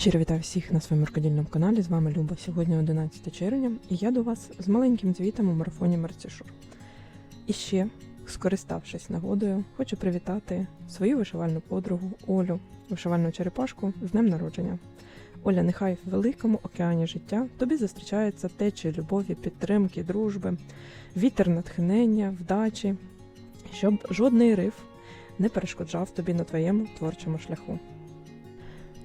Щиро вітаю всіх на своєму рукодільному каналі. З вами Люба. Сьогодні 11 червня, і я до вас з маленьким звітом у марафоні Мерцішур. І ще, скориставшись нагодою, хочу привітати свою вишивальну подругу Олю, вишивальну черепашку з днем народження. Оля, нехай в великому океані життя тобі зустрічаються течії любові, підтримки, дружби, вітер натхнення, вдачі, щоб жодний риф не перешкоджав тобі на твоєму творчому шляху.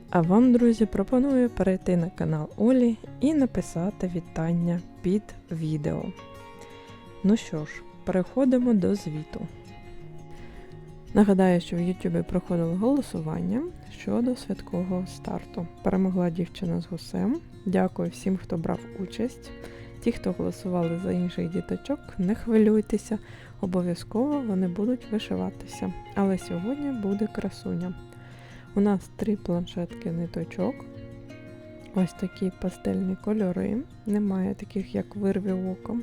А вам, друзі, пропоную перейти на канал Олі і написати вітання під відео. Ну що ж, переходимо до звіту. Нагадаю, що в Ютубі проходило голосування щодо святкового старту. Перемогла дівчина з гусем. Дякую всім, хто брав участь. Ті, хто голосували за інших діточок, не хвилюйтеся, обов'язково вони будуть вишиватися. Але сьогодні буде красуня. У нас три планшетки ниточок. Ось такі пастельні кольори. Немає таких, як вирві око.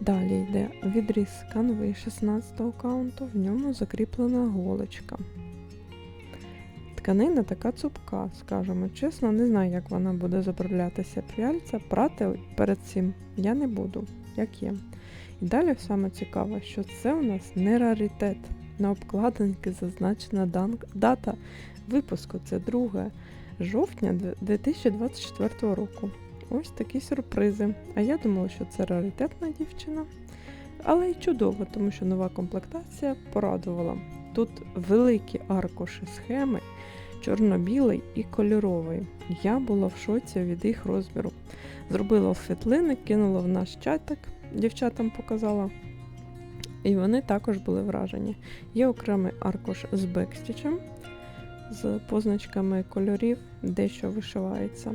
Далі йде відріз канви 16 каунту, в ньому закріплена голочка. Тканина така цупка, скажімо чесно, не знаю, як вона буде заправлятися пряльця, прати перед цим я не буду, як є. І далі саме цікаве, що це у нас не раритет. На обкладинці зазначена дата випуску це 2 жовтня 2024 року. Ось такі сюрпризи. А я думала, що це раритетна дівчина. Але й чудово, тому що нова комплектація порадувала. Тут великі аркуші схеми, чорно-білий і кольоровий. Я була в шоці від їх розміру. Зробила світлини, кинула в наш чатик, дівчатам показала. І вони також були вражені. Є окремий аркуш з бекстічем, з позначками кольорів, дещо вишивається.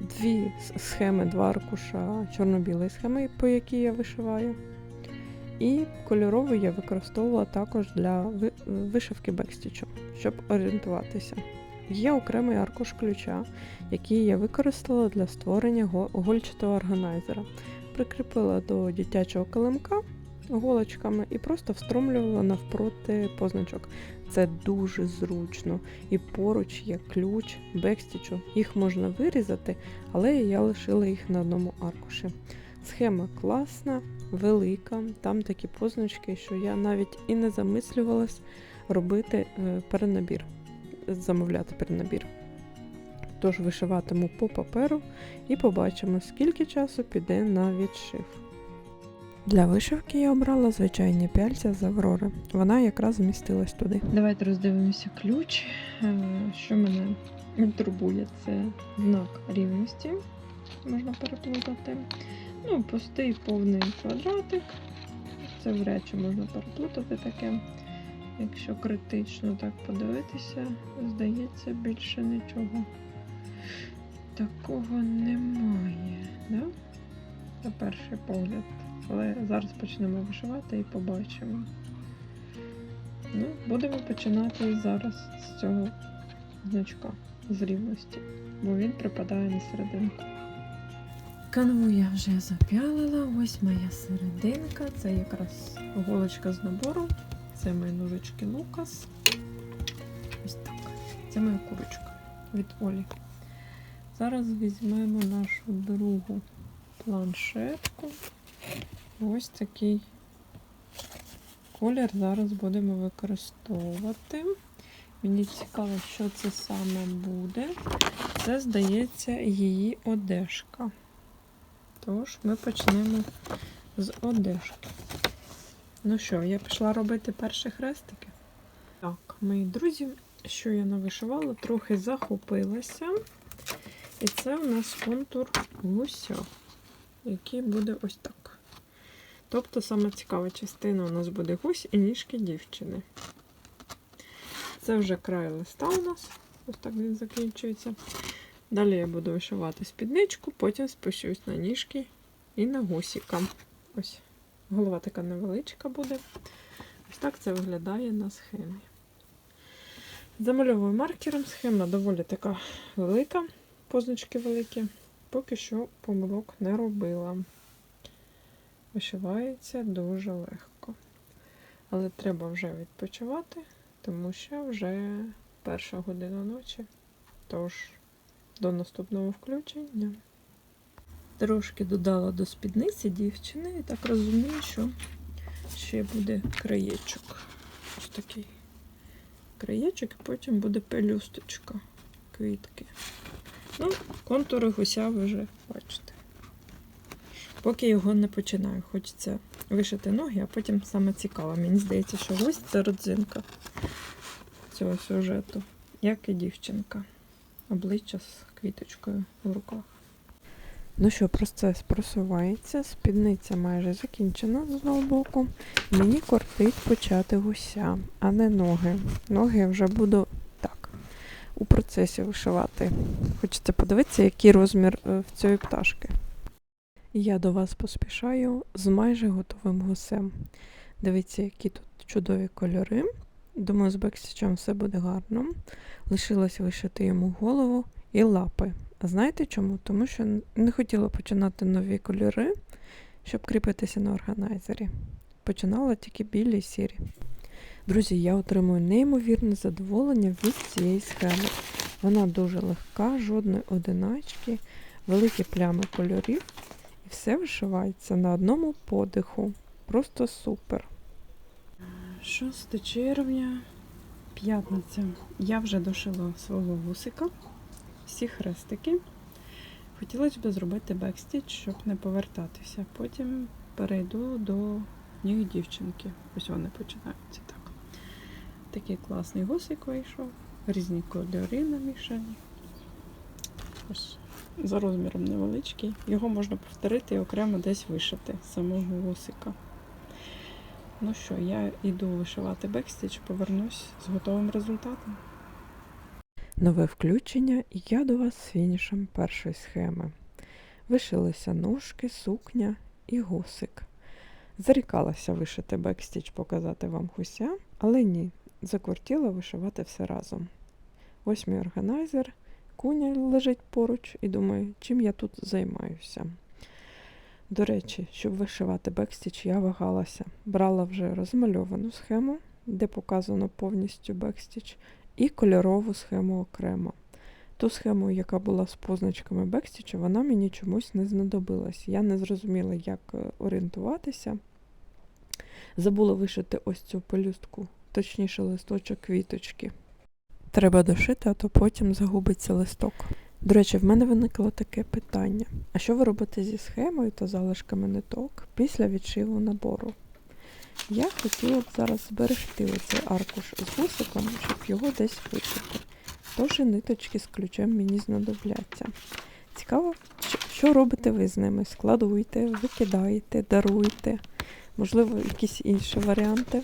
Дві схеми, два аркуша чорно-білої схеми, по якій я вишиваю. І кольоровий я використовувала також для вишивки бекстічу, щоб орієнтуватися. Є окремий аркуш ключа, який я використала для створення гольчатого органайзера. Прикріпила до дитячого килимка голочками і просто встромлювала навпроти позначок. Це дуже зручно. І поруч є ключ бекстічу. Їх можна вирізати, але я лишила їх на одному аркуші. Схема класна, велика, там такі позначки, що я навіть і не замислювалась робити е, перенабір, замовляти перенабір. Тож вишиватиму по паперу і побачимо, скільки часу піде на відшив. Для вишивки я обрала звичайні пяльця з Аврори. Вона якраз вмістилась туди. Давайте роздивимося ключ. Е, Що мене турбує, це знак рівності. Можна переплутати. Ну, пустий повний квадратик. Це вряд чи можна переплутати таке. Якщо критично так подивитися, здається, більше нічого такого немає. Да? На перший погляд. Але зараз почнемо вишивати і побачимо. Ну, будемо починати зараз з цього значка з рівності, бо він припадає на серединку. Канву я вже зап'ялила, ось моя серединка. Це якраз голочка з набору. Це мої ножички Лукас. Ось так. Це моя курочка від Олі. Зараз візьмемо нашу другу планшетку. Ось такий колір зараз будемо використовувати. Мені цікаво, що це саме буде. Це, здається, її одежка. Тож ми почнемо з одежки. Ну що, я пішла робити перші хрестики. Так, мої друзі, що я навишивала, трохи захопилася. І це у нас контур гуся, який буде ось так. Тобто саме цікава частина у нас буде гусь і ніжки дівчини. Це вже край листа у нас. Ось так він закінчується. Далі я буду вишивати спідничку, потім спущусь на ніжки і на гусіка. Ось голова така невеличка буде. Ось так це виглядає на схемі. Замальовую маркером. Схема доволі така велика, позначки великі. Поки що помилок не робила. Вишивається дуже легко. Але треба вже відпочивати, тому що вже перша година ночі. Тож до наступного включення. Трошки додала до спідниці дівчини і так розумію, що ще буде краєчок. Ось такий краєчок, і потім буде пелюсточка квітки. Ну, контури гуся ви вже бачите. Поки його не починаю, хочеться вишити ноги, а потім саме цікаво. Мені здається, що гусь це родзинка цього сюжету, як і дівчинка. Обличчя з квіточкою в руках. Ну що, процес просувається, спідниця майже закінчена з одного боку. Мені кортить почати гуся, а не ноги. Ноги вже буду у процесі вишивати. Хочеться подивитися, який розмір е, в цієї пташки. Я до вас поспішаю з майже готовим гусем. Дивіться, які тут чудові кольори. Думаю, з бексічем все буде гарно. Лишилось вишити йому голову і лапи. А знаєте чому? Тому що не хотіла починати нові кольори, щоб кріпитися на органайзері. Починала тільки білі і сірі. Друзі, я отримую неймовірне задоволення від цієї схеми. Вона дуже легка, жодної одиначки, великі плями кольорів, і все вишивається на одному подиху. Просто супер. 6 червня, п'ятниця. Я вже дошила свого вусика, всі хрестики. Хотілося б зробити бекстіч, щоб не повертатися. Потім перейду до ніг дівчинки. Ось вони починаються. Такий класний гусик вийшов, різні кольори намішані. Ось за розміром невеличкий. Його можна повторити і окремо десь вишити самого гусика. Ну що, я йду вишивати бекстіч, повернусь з готовим результатом. Нове включення, і я до вас з фінішем першої схеми. Вишилися ножки, сукня і гусик. Зарікалася вишити бекстіч, показати вам гуся, але ні, закортіла вишивати все разом. Ось мій органайзер, куня лежить поруч, і думаю, чим я тут займаюся. До речі, щоб вишивати бекстіч, я вагалася. Брала вже розмальовану схему, де показано повністю бекстіч, і кольорову схему окремо. Ту схему, яка була з позначками бекстічу, вона мені чомусь не знадобилась. Я не зрозуміла, як е, орієнтуватися. Забула вишити ось цю пелюстку, точніше листочок квіточки. Треба дошити, а то потім загубиться листок. До речі, в мене виникло таке питання: а що ви робите зі схемою та залишками ниток після відшиву набору? Я хотіла б зараз зберегти оцей аркуш з гусиком, щоб його десь вишити. Тож і ниточки з ключем мені знадобляться. Цікаво, що робите ви з ними? Складуєте, викидаєте, даруєте, можливо, якісь інші варіанти.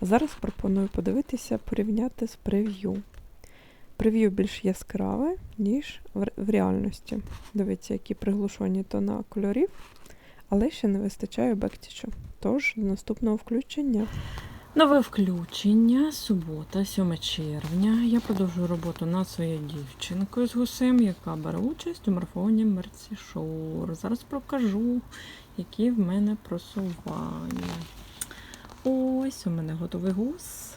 Зараз пропоную подивитися, порівняти з прев'ю. Прев'ю більш яскраве, ніж в, реальності. Дивіться, які приглушені тона кольорів, але ще не вистачає бектічу. Тож до наступного включення. Нове включення, субота, 7 червня. Я продовжую роботу над своєю дівчинкою з гусем, яка бере участь у марафоні Мерцішор. Зараз покажу, які в мене просування. Ось у мене готовий гус.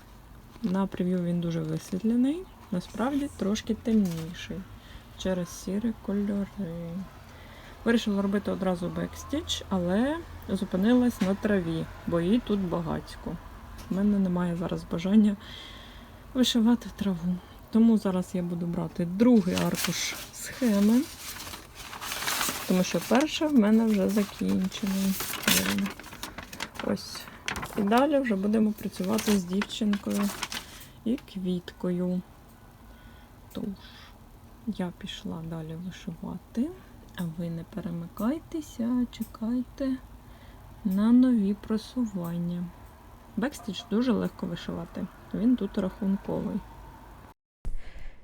На прев'ю він дуже висвітлений, насправді трошки темніший через сірі кольори. Вирішила робити одразу бекстіч, але зупинилась на траві, бо її тут багатько. У мене немає зараз бажання вишивати траву. Тому зараз я буду брати другий аркуш схеми, тому що перша в мене вже закінчений. Вірно. Ось. І далі вже будемо працювати з дівчинкою і квіткою. Тож, я пішла далі вишивати, а ви не перемикайтеся, чекайте на нові просування. Бекстіч дуже легко вишивати. Він тут рахунковий.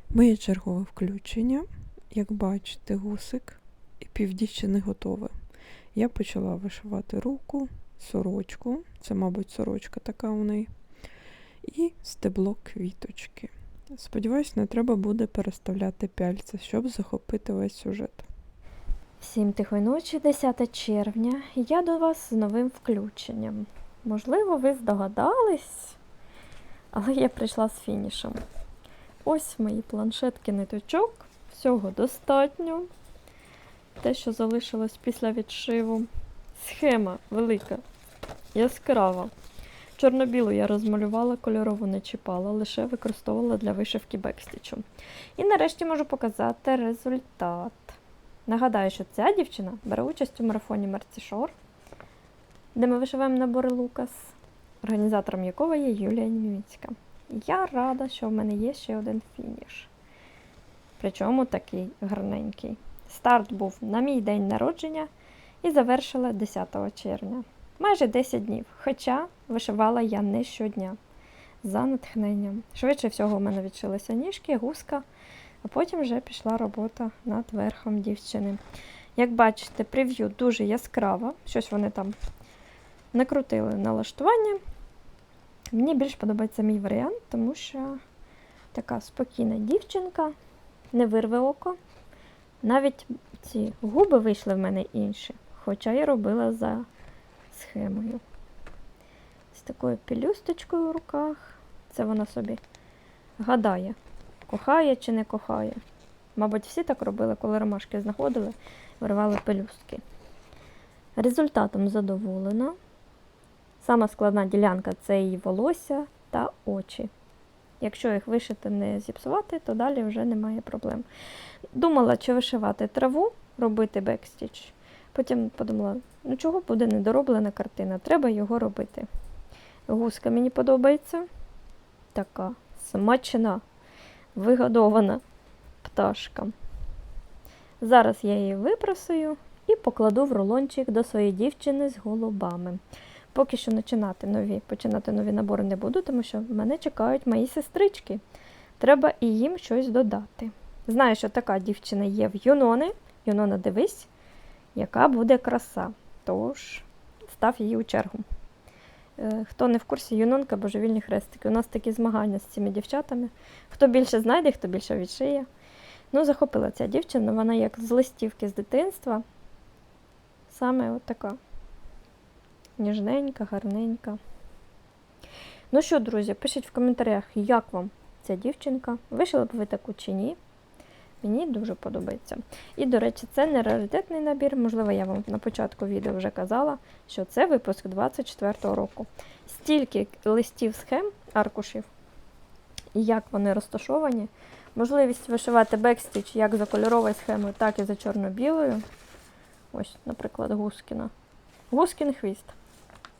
Моє чергове включення. Як бачите, гусик і півдівчини готове. Я почала вишивати руку, сорочку, це, мабуть, сорочка така у неї, і стебло квіточки. Сподіваюсь, не треба буде переставляти пяльця, щоб захопити весь сюжет. Всім тихої ночі, 10 червня. Я до вас з новим включенням. Можливо, ви здогадались, але я прийшла з фінішем. Ось мої планшетки ниточок. Всього достатньо. Те, що залишилось після відшиву. Схема велика, яскрава. Чорно-білу я розмалювала, кольорову не чіпала, лише використовувала для вишивки бекстічу. І нарешті можу показати результат. Нагадаю, що ця дівчина бере участь у марафоні Мерцішор, де ми вишиваємо набори Лукас, організатором якого є Юлія Німіцька. Я рада, що в мене є ще один фініш. Причому такий гарненький. Старт був на мій день народження і завершила 10 червня. Майже 10 днів. Хоча вишивала я не щодня. За натхненням. Швидше всього, у мене відшилися ніжки, гуска, а потім вже пішла робота над верхом дівчини. Як бачите, прев'ю дуже яскраво. Щось вони там накрутили налаштування. Мені більш подобається мій варіант, тому що така спокійна дівчинка, не вирве око. Навіть ці губи вийшли в мене інші, хоча я робила за схемою. З такою пелюсточкою в руках. Це вона собі гадає, кохає чи не кохає. Мабуть, всі так робили, коли ромашки знаходили, вирвали пелюстки. Результатом задоволена. Сама складна ділянка це її волосся та очі. Якщо їх вишити не зіпсувати, то далі вже немає проблем. Думала, чи вишивати траву, робити бекстіч. Потім подумала, ну чого буде недороблена картина, треба його робити. Гуска мені подобається. Така смачна, вигодована пташка. Зараз я її випросую і покладу в рулончик до своєї дівчини з голубами. Поки що починати нові, починати нові набори не буду, тому що мене чекають мої сестрички. Треба і їм щось додати. Знаю, що така дівчина є в Юнони. Юнона, дивись, яка буде краса. Тож став її у чергу. Е, Хто не в курсі, юнонка божевільні хрестики. У нас такі змагання з цими дівчатами. Хто більше знайде, хто більше відшиє. Ну, захопила ця дівчина, вона як з листівки з дитинства. Саме от така. Ніжненька, гарненька. Ну що, друзі, пишіть в коментарях, як вам ця дівчинка. Вишили б ви таку чи ні. Мені дуже подобається. І, до речі, це не раритетний набір. Можливо, я вам на початку відео вже казала, що це випуск 24-го року. Стільки листів схем, аркушів, і як вони розташовані. Можливість вишивати бекстіч як за кольоровою схемою, так і за чорно-білою. Ось, наприклад, Гускіна. Гускін хвіст.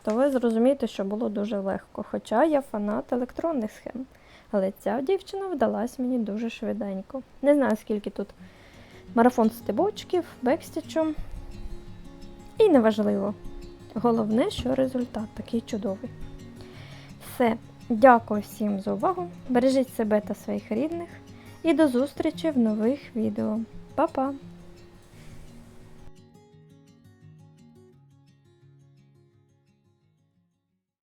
То ви зрозумієте, що було дуже легко. Хоча я фанат електронних схем. Але ця дівчина вдалась мені дуже швиденько. Не знаю, скільки тут марафон стебочків, бекстічу. І неважливо. Головне, що результат такий чудовий. Все. Дякую всім за увагу. Бережіть себе та своїх рідних. І до зустрічі в нових відео. Па-па!